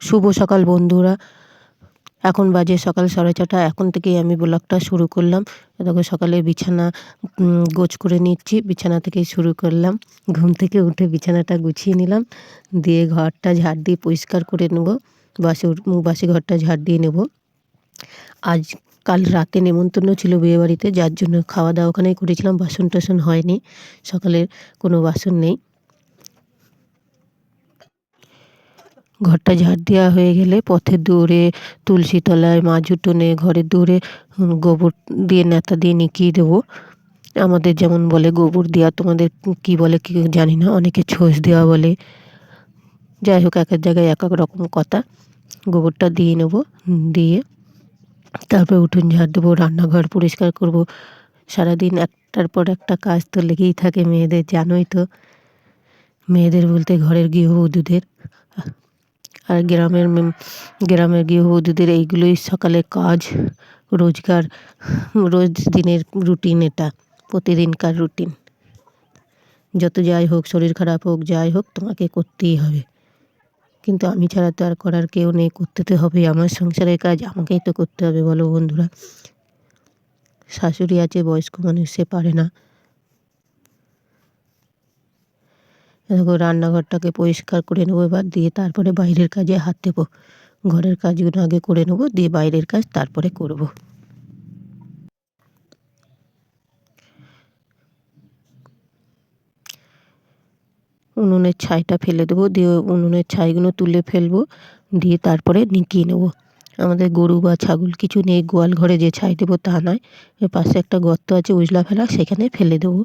শুভ সকাল বন্ধুরা। এখন বাজে সকাল সাড়ে ছটা। এখন থেকেই আমি ব্লগটা শুরু করলাম। দেখো সকালে বিছানা গোছ করে নিচ্ছি। বিছানা থেকেই শুরু করলাম। ঘুম থেকে উঠে বিছানাটা গুছিয়ে নিলাম। দিয়ে ঘরটা ঝাড় দিয়ে পরিষ্কার করে নেব। বাসি বাসি ঘরটা ঝাড় দিয়ে নেব। আজ কাল রাতে নেমন্তন্ন ছিল বিয়েবাড়িতে। যার জন্য খাওয়া দাওয়া ওখানেই করেছিলাম। বাসন টাসন হয়নি। সকালের কোনো বাসন নেই। ঘরটা ঝাড় দেওয়া হয়ে গেলে পথের দৌড়ে তুলসী তলায় মাছ উঠোনে ঘরের দৌড়ে গোবর দিয়ে নেতা দিয়ে নিকিয়ে দেবো। আমাদের যেমন বলে গোবর দেওয়া, তোমাদের কি বলে কি জানি না, অনেকে ছোঁস দেওয়া বলে। যাই হোক, এক এক জায়গায় এক এক রকম কথা। গোবরটা দিয়ে নেব, দিয়ে তারপর উঠুন ঝাড় দেবো, রান্নাঘর পরিষ্কার করব। সারাদিন একটার পর একটা কাজ তো লেগেই থাকে মেয়েদের, জানোই তো। মেয়েদের বলতে ঘরের গৃহবধূদের। আর গ্রামের গ্রামের গৃহবধূদের এইগুলোই সকালে কাজ, রোজগার, রোজ দিনের রুটিন এটা, প্রতিদিনকার রুটিন যত যাই হোক, শরীর খারাপ হোক, যাই হোক, তোমাকে করতেই হবে। কিন্তু আমি ছাড়া তো আর করার কেউ নেই, করতে তো হবে আমার সংসারের কাজ আমাকেই তো করতে হবে, বলো বন্ধুরা। শাশুড়ি আছে, বয়স্ক মানুষ, সে পারে না। দেখো, রান্নাঘরটাকে পরিষ্কার করে নেব এবার, দিয়ে তারপরে বাইরের কাজে হাত দেবো। ঘরের কাজগুলো আগে করে নেব, দিয়ে বাইরের কাজ তারপরে করব। উনুনের ছাইটা ফেলে দেবো, দিয়ে উনুনের ছাইগুলো তুলে ফেলব, দিয়ে তারপরে নিকিয়ে নেব। আমাদের গরু বা ছাগল কিছু নেই, গোয়াল ঘরে যে ছাই দেবো তা নয়। এর পাশে একটা গর্ত আছে, উজলা ফেলা, সেখানে ফেলে দেবো।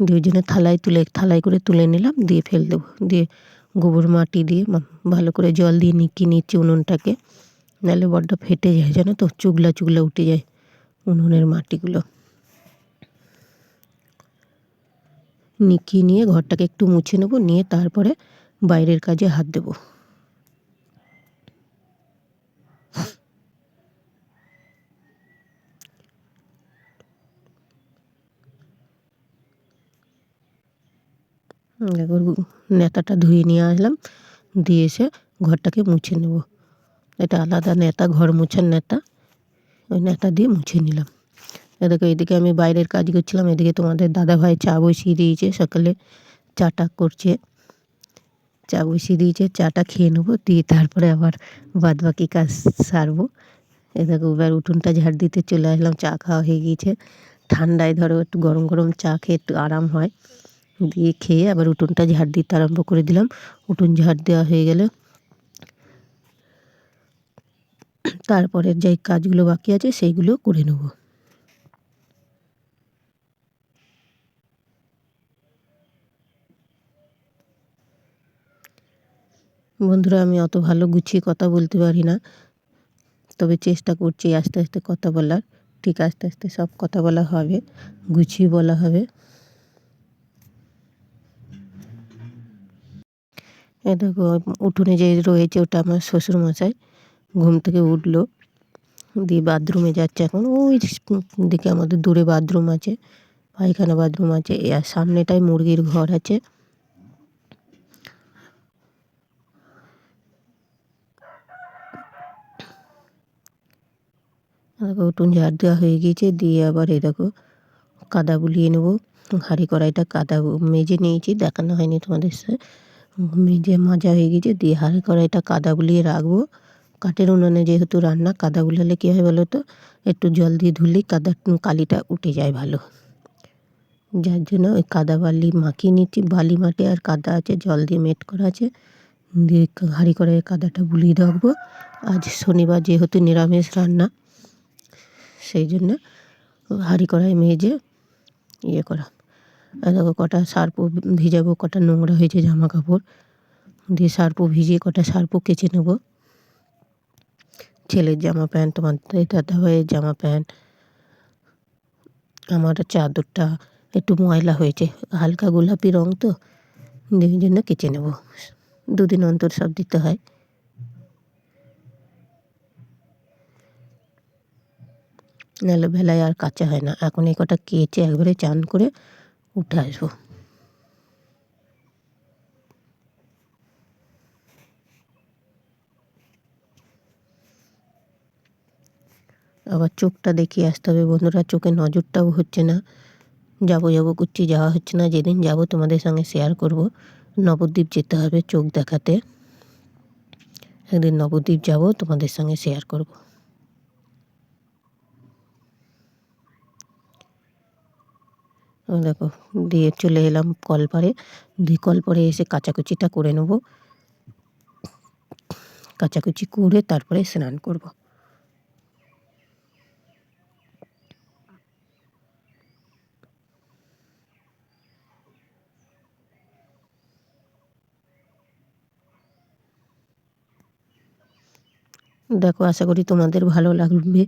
দিয়ে জন্য থালায় তুলে, থালায় করে তুলে নিলাম, দিয়ে ফেল দেবো, দিয়ে গোবর মাটি দিয়ে ভালো করে জল দিয়ে নিকিয়ে নিচ্ছি উনুনটাকে। নাহলে বড্ড ফেটে যায়, জানো তো, চুগলা চুগলা উঠে যায় উনুনের মাটিগুলো। নিকি নিয়ে ঘরটাকে একটু মুছে নেব, নিয়ে তারপরে বাইরের কাজে হাত দেবো। এবার নেতাটা ধুয়ে নিয়ে আসলাম, দিয়ে এসে ঘরটাকে মুছে নেব। এটা আলাদা নেতা, ঘর মুছার নেতা, ওই নেতা দিয়ে মুছে নিলাম। এদিকে এদিকে আমি বাইরের কাজ করছিলাম, এদিকে তোমাদের দাদাভাই চা বসিয়ে দিয়েছে, সকালে চাটা করছে। চা বসিয়ে দিয়েছে, চাটা খেয়ে নেব, দিয়ে তারপরে আবার বাদ বাকি কাজ সারবো। এ দেখো, এবার উঠোনটা ঝাড় দিতে চলে আসলাম, চা খাওয়া হয়ে গিয়েছে। ঠান্ডায় ধরো, একটু গরম গরম চা খেয়ে একটু আরাম হয়। দিয়ে খেয়ে আবার উঠোনটা ঝাড় দিতে আরম্ভ করে দিলাম। উঠোন ঝাড় দেওয়া হয়ে গেলে তারপরে যে কাজগুলো বাকি আছে সেইগুলো করে নেব। বন্ধুরা, আমি অত ভালো গুছিয়ে কথা বলতে পারি না, তবে চেষ্টা করছি আস্তে আস্তে কথা বলার। ঠিক আস্তে আস্তে সব কথা বলা হবে, গুছিয়ে বলা হবে। দেখো, উঠোনে যে রয়েছে ওটা আমার শ্বশুরমশাই। ঘুম থেকে উঠল, দিয়ে বাথরুমে যাচ্ছে এখন। ওই দিকে আমাদের দূরে বাথরুম আছে, পায়খানা বাথরুম আছে আর সামনেটায় মুরগির ঘর আছে। দেখো, উঠুন ঝাড় দেওয়া হয়ে গিয়েছে, দিয়ে আবার এ দেখো, কাদা বুলিয়ে নেব। হাঁড়ি কড়াইটা কাদা মেজে নিয়েছি, দেখানো হয়নি তোমাদের সাথে। মেজে মাজা হয়ে গেছে, দিয়ে হাঁড়ি কড়াইটা কাদা গুলিয়ে রাখব। কাঠের উনুনে যেহেতু রান্না, কাদা গুলালে কী হয় বলো তো একটু জল দিয়ে ধুলেই কাদা কালিটা উঠে যায় ভালো। যার জন্য ওই কাদা বালি মাখিয়ে নিচ্ছি। বালি মাটি আর কাদা আছে, জল দিয়ে মেট করা আছে। দিয়ে হাঁড়ি কড়াইয়ে কাদাটা বুলিয়ে রাখব। আজ শনিবার যেহেতু নিরামিষ রান্না, সেই জন্য হাঁড়ি কড়াই মেজে ইয়ে করা। দেখো কটা সার্পও ভিজাবো, কটা নোংরা হয়েছে জামা কাপড়। দিয়ে সার্পও ভিজিয়ে কটা সার্পও কেচে নেব। ছেলের জামা প্যান্ট, তোমার দাদা ভাইয়ের জামা প্যান্ট। আমার চাদরটা একটু ময়লা হয়েছে, হালকা গোলাপি রঙ তো। ওই জন্য কেচে নেব। দুদিন অন্তর সব দিতে হয়। নাহলে বেলায় আর কাঁচা হয় না। এখন এই কটা কেচে একবারে চান করে উঠে আসব আবার চোখটা দেখিয়ে আসতে হবে বন্ধুরা, চোখে নজরটাও হচ্ছে না। যাব যাব করছি, যাওয়া হচ্ছে না। যেদিন যাব তোমাদের সঙ্গে শেয়ার করব। নবদ্বীপ যেতে হবে চোখ দেখাতে। একদিন নবদ্বীপ যাব, তোমাদের সঙ্গে শেয়ার করব। দেখো, দিয়ে চলে এলাম কলপারে। দিয়ে কলপারে এসে কাচাকুচিটা করে নেব। কাচাকুচি করে তারপরে স্নান করব। দেখো, আশা করি তোমাদের ভালো লাগবে।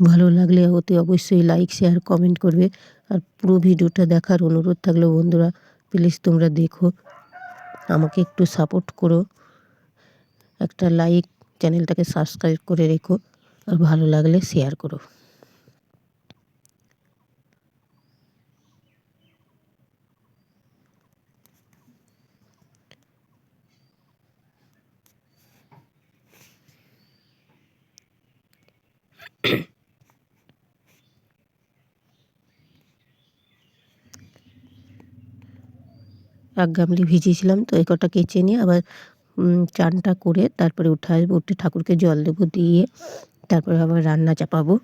ভালো লাগলে অতি অবশ্যই লাইক শেয়ার কমেন্ট করবে। আর পুরো ভিডিওটা দেখার অনুরোধ থাকলেও বন্ধুরা প্লিজ তোমরা দেখো, আমাকে একটু সাপোর্ট করো। একটা লাইক চ্যানেলটাকে সাবস্ক্রাইব করে রেখো, আর ভালো লাগলে শেয়ার করো। এক গামলি ভিজিয়েছিলাম, তো এই কটা কেচে নিয়ে আবার চানটা করে তারপরে উঠে আসব, উঠে ঠাকুরকে জল দেবো দিয়ে, তারপরে আবার রান্না চাপাবো।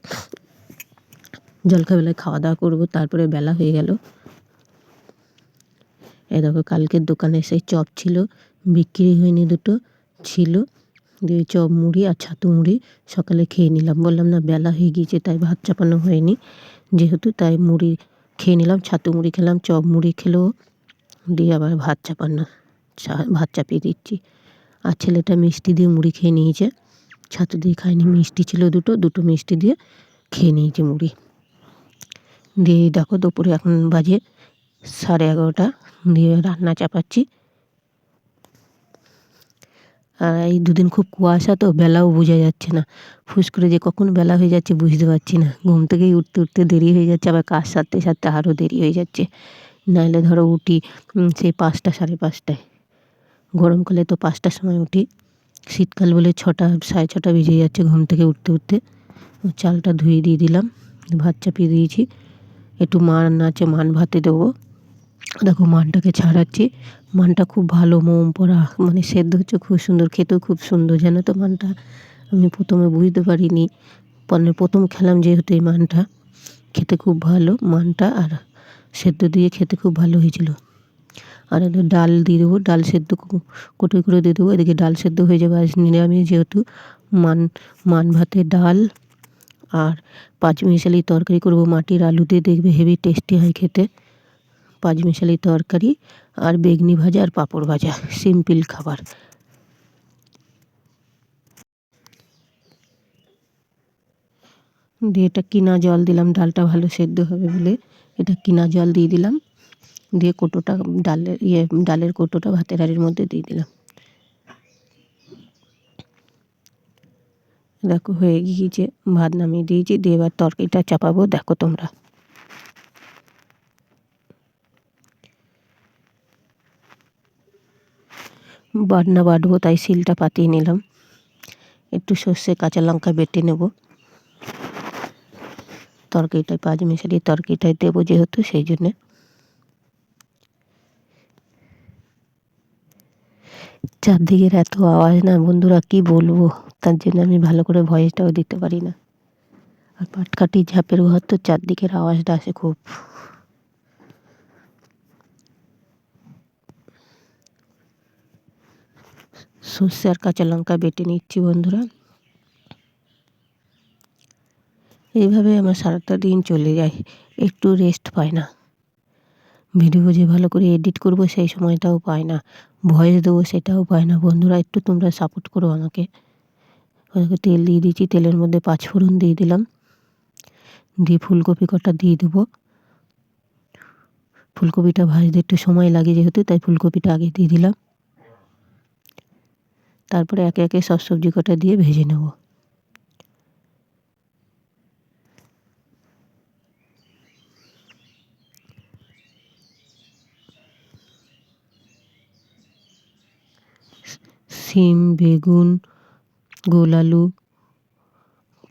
জলখাবেলায় খাওয়া দাওয়া করব, তারপরে বেলা হয়ে গেল। এ দেখো, কালকের দোকানে সেই চপ ছিল, বিক্রি হয়নি দুটো, ছিল। দিয়ে চপ মুড়ি আর ছাতু মুড়ি সকালে খেয়ে নিলাম। বললাম, না, বেলা হয়ে গিয়েছে, তাই ভাত চাপানো হয়নি। যেহেতু তাই মুড়ি খেয়ে নিলাম, ছাতু মুড়ি খেলাম, চপ মুড়ি খেলেও দিয়ে আবার ভাত চাপানো ভাত চাপিয়ে দিচ্ছি। আর ছেলেটা মিষ্টি দিয়ে মুড়ি খেয়ে নিয়েছে। ছাতু দিয়ে খায়নি, মিষ্টি ছিল দুটো দুটো মিষ্টি দিয়ে খেয়ে নিয়েছে মুড়ি। দিয়ে দেখো দুপুরে এখন বাজে সাড়ে এগারোটা, দিয়ে রান্না চাপাচ্ছি। আর এই দুদিন খুব কুয়াশা তো, বেলাও বোঝা যাচ্ছে না। ফুস করে যে কখন বেলা হয়ে যাচ্ছে বুঝতে পারছি না। ঘুম থেকেই উঠতে উঠতে দেরি হয়ে যাচ্ছে, আবার কাজ সারতে সারতে আরও দেরি হয়ে যাচ্ছে। নাহলে ধরো উঠি সেই পাঁচটা, সাড়ে পাঁচটায়। গরমকালে তো পাঁচটার সময় উঠি। শীতকাল বলে ছটা, সাড়ে ছটা বেজে যাচ্ছে ঘুম থেকে উঠতে উঠতে। চালটা ধুয়ে দিয়ে দিলাম, ভাত চাপিয়ে দিয়েছি। একটু মান আছে, মান ভাতে দেবো। দেখো মানটাকে ছাড়াচ্ছি। মানটা খুব ভালো, মোম পড়া মানে সেদ্ধ হচ্ছে খুব সুন্দর, খেতেও খুব সুন্দর, জানো তো মানটা? আমি প্রথমে বুঝতে পারিনি মানে প্রথম খেলাম যেহেতু এই মানটা। খেতে খুব ভালো মানটা, আর সেদ্ধ দিয়ে খেতে খুব ভালো হয়েছিল। আর ডাল দিয়ে দেবো, ডাল সেদ্ধ কোটোই করে দিয়ে দেবো। এদিকে ডাল সেদ্ধ হয়ে যাবে আজ নিরামিষ যেহেতু। মান মান ভাতে ডাল আর পাঁচমিশালি তরকারি করব। মাটির আলু দিয়ে দেখবে হেভি টেস্টি হয় খেতে। পাঁচমিশালি তরকারি আর বেগনি ভাজা আর পাঁপড় ভাজা। সিম্পল খাবার। দিয়ে এটা কিনা জল দিলাম, ডালটা ভালো সেদ্ধ হবে বলে এটা কিনা জল দিয়ে দিলাম। দিয়ে কোটোটা, ডালের ইয়ে ডালের কোটোটা ভাতের হাঁড়ির মধ্যে দিয়ে দিলাম। দেখো হয়ে গিয়েছে, ভাত নামিয়ে দিয়েছি, দিয়ে এবার তরকারিটা চাপাবো, দেখো তোমরা। বাটনা বাটবো, তাই শিলটা পাতিয়ে নিলাম। একটু সর্ষে কাঁচা লঙ্কা বেটে নেব। তরকারিটায় পাঁচ মিশালি তরকারিটায় দেবো যেহেতু, সেই জন্যে। চারদিকের এত আওয়াজ না, বন্ধুরা কি বলব? তার জন্য আমি ভালো করে ভয়েসটাও দিতে পারি না। আর পাটকাটি ঝাপের ঘর তো চারদিকের আওয়াজটা আসে খুব। সর্ষে আর কাঁচা লঙ্কা বেটে নিচ্ছি বন্ধুরা। এইভাবে আমার সারাটা দিন চলে যায়, একটু রেস্ট পায় না। ভিডিও যে ভালো করে এডিট করব সেই সময়টাও পায় না ভয়েস দেবো সেটাও পায় না। বন্ধুরা, একটু তোমরা সাপোর্ট করো আমাকে। ওদেরকে তেল দিয়ে দিয়েছি, তেলের মধ্যে পাঁচফোড়ন দিয়ে দিলাম। দিয়ে ফুলকপি কটা দিয়ে দেবো। ফুলকপিটা ভাজতে একটু সময় লাগে যেহেতু, তাই ফুলকপিটা আগে দিয়ে দিলাম। তারপরে একে একে সব সবজি কটা দিয়ে ভেজে নেব। সিম, বেগুন, গোল আলু,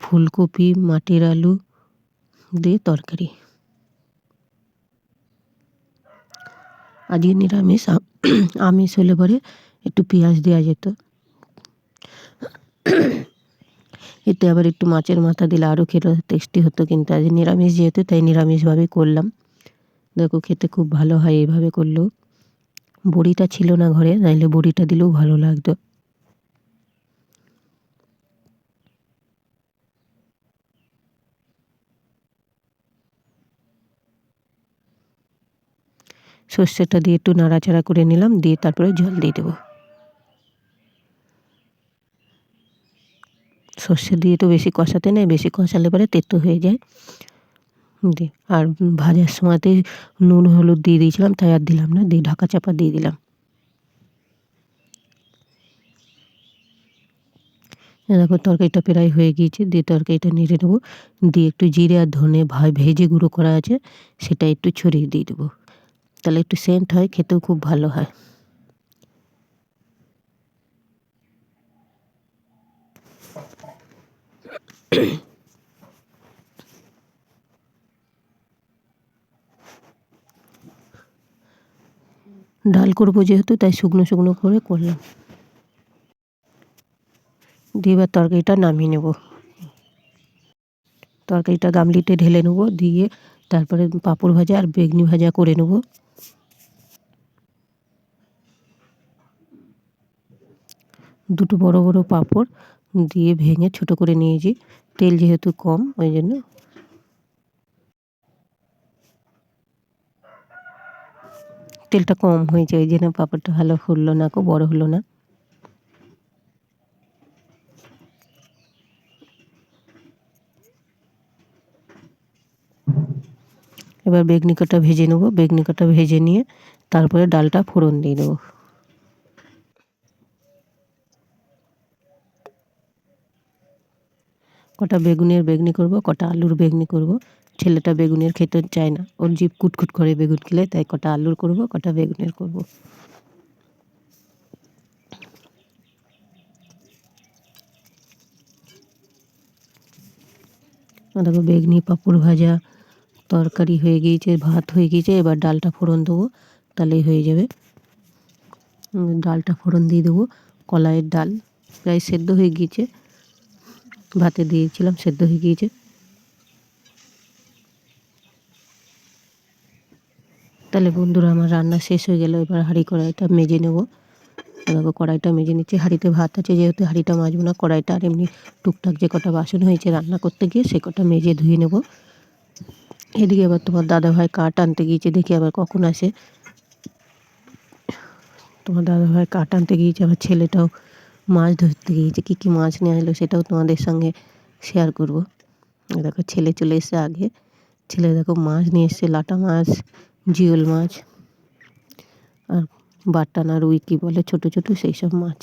ফুলকপি, মাটির আলু দিয়ে তরকারি। আজকে নিরামিষ আমিষ হলে পরে একটু পেঁয়াজ দেওয়া যেত। এতে আবার একটু মাছের মাথা দিলে আরও খেতে টেস্টি হতো কিন্তু আজ নিরামিষ যেহেতু, তাই নিরামিষভাবেই করলাম। দেখো খেতে খুব ভালো হয়, এইভাবে করলেও। বড়িটা ছিল না ঘরে, নাইলে বড়িটা দিলেও ভালো লাগতো। সর্ষেটা দিয়ে একটু নাড়াচাড়া করে নিলাম, দিয়ে তারপরে জল দিয়ে দেবো। সর্ষে দিয়ে তো বেশি কষাতে নেই, বেশি কষালে পরে তেতো হয়ে যায়। দিয়ে, আর ভাজার সময়তে নুন, হলুদ দিয়ে দিয়েছিলাম, তাই আর দিলাম না, দিয়ে ঢাকা চাপা দিয়ে দিলাম। দেখো, তরকারিটা প্রায় হয়ে গিয়েছে, দিয়ে তরকারিটা নেড়ে নেব, দিয়ে একটু জিরে আর ধনে ভাই ভেজে গুঁড়ো করা আছে, সেটা একটু ছড়িয়ে দিয়ে দেবো। তাহলে একটু সেন্ট হয়, খেতেও খুব ভালো হয়। ডাল করব যেহেতু, তাই শুকনো শুকনো করে করলাম। দিয়ে এবার তরকারিটা নামিয়ে নেব। তরকারিটা গামলিতে ঢেলে নেব, দিয়ে তারপরে পাঁপড় ভাজা আর বেগনি ভাজা করে নেব। দুটো বড় বড় পাঁপড় দিয়ে ভেঙে ছোট করে নিয়েছি। তেল যেহেতু কম, ওই জন্য। তেলটা কম হয়েছে, ওই জন্য পাঁপড়টা ভালো ফুললো না কো, বড় হলো না। এবার বেগনি কটা ভেজে নেব। বেগনি কটা ভেজে নিয়ে তারপরে ডালটা ফোড়ন দিয়ে দেবো কটা বেগুনের বেগনি করব, কটা আলুর বেগনি করব। ছেলেটা বেগুনের খেতে চায় না, ওর জিভ কুটকুট করে বেগুন খেলে, তাই কটা আলুর করব, কটা বেগুনের করব। দেখো বেগনি, পাঁপড় ভাজা, তরকারি হয়ে গিয়েছে, ভাত হয়ে গিয়েছে, এবার ডালটা ফোড়ন দেবো, তাহলেই হয়ে যাবে। ডালটা ফোড়ন দিয়ে দেবো, কলাইয়ের ডাল প্রায় সেদ্ধ হয়ে গিয়েছে। ভাতে দিয়েছিলাম, সেদ্ধ হয়ে গিয়েছে। তাহলে বন্ধুরা, আমার রান্না শেষ হয়ে গেল, এবার হাঁড়ি কড়াইটা মেজে নেব। দেখো, কড়াইটা মেজে নিচ্ছি। হাঁড়িতে ভাত আছে, যেহেতু হাঁড়িটা মাজবো না, কড়াইটা আর এমনি টুকটাক যে কটা বাসন হয়েছে রান্না করতে গিয়ে, সে কটা মেজে ধুয়ে নেব। এদিকে আবার তোমার দাদা ভাই কাঠ আনতে গিয়েছে, দেখি আবার কখন আসে। তোমার দাদা ভাই কাঠ আনতে গিয়েছে, আবার ছেলেটাও মাছ ধরতে গিয়েছে কী কী মাছ নিয়ে আসলো সেটাও তোমাদের সঙ্গে শেয়ার করব। দেখো ছেলে চলে এসে আগে। ছেলে দেখো মাছ নিয়ে এসছে, লাটা মাছ, জিওল মাছ আর বাটানা রুই কী বলে ছোটো ছোটো সেই সব মাছ।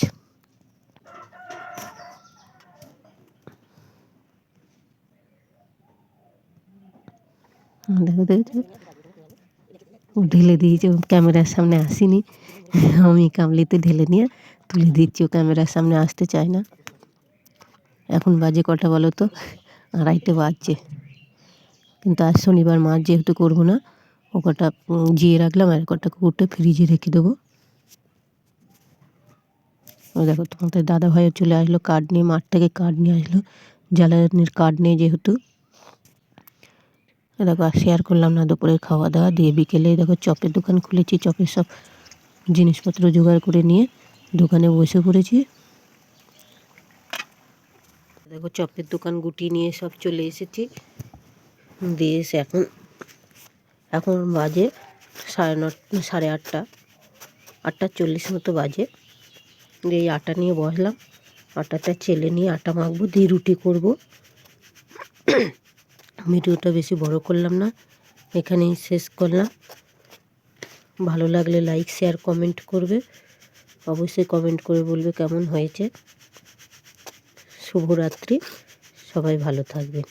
দেখো, দেখেছ? ঢেলে দিয়েছে ক্যামেরার সামনে আসিনি। আমি কামলিতে ঢেলে নিয়ে তুলে দিচ্ছি, ও ক্যামেরার সামনে আসতে চায় না। এখন বাজে কটা বলো তো? আড়াইটে বাজছে। কিন্তু আজ শনিবার মাছ যেহেতু করব না, ও কটা জিয়ে রাখলাম আর কটা কুকুরটা ফ্রিজে রেখে দেবো। ওই দেখো, তোমাদের দাদা ভাইও চলে আসলো, কার্ড নিয়ে মাঠ থেকে কার্ড নিয়ে আসলো, জ্বালানির কার্ড নিয়ে যেহেতু। দেখো, আর শেয়ার করলাম না, দুপুরের খাওয়া দাওয়া দিয়ে বিকেলে, দেখো, চপের দোকান খুলেছি, চপের সব জিনিসপত্র জোগাড় করে নিয়ে। দোকানে বসে পড়েছি। দেখো চপের দোকান গুটি নিয়ে সব চলে এসেছি। দিয়ে এখন এখন বাজে সাড়ে ন সাড়ে আটটা আটটা চল্লিশ মতো বাজে। এই আটা নিয়ে বসলাম। আটাটা চেলে নিয়ে আটা মাখবো, দিয়ে রুটি করব। ভিডিওটা বেশি বড় করলাম না, এখানেই শেষ করলাম। ভালো লাগলে লাইক শেয়ার কমেন্ট করবে। অবশ্যই কমেন্ট করে বলবে কেমন হয়েছে। শুভরাত্রি সবাই ভালো থাকবেন।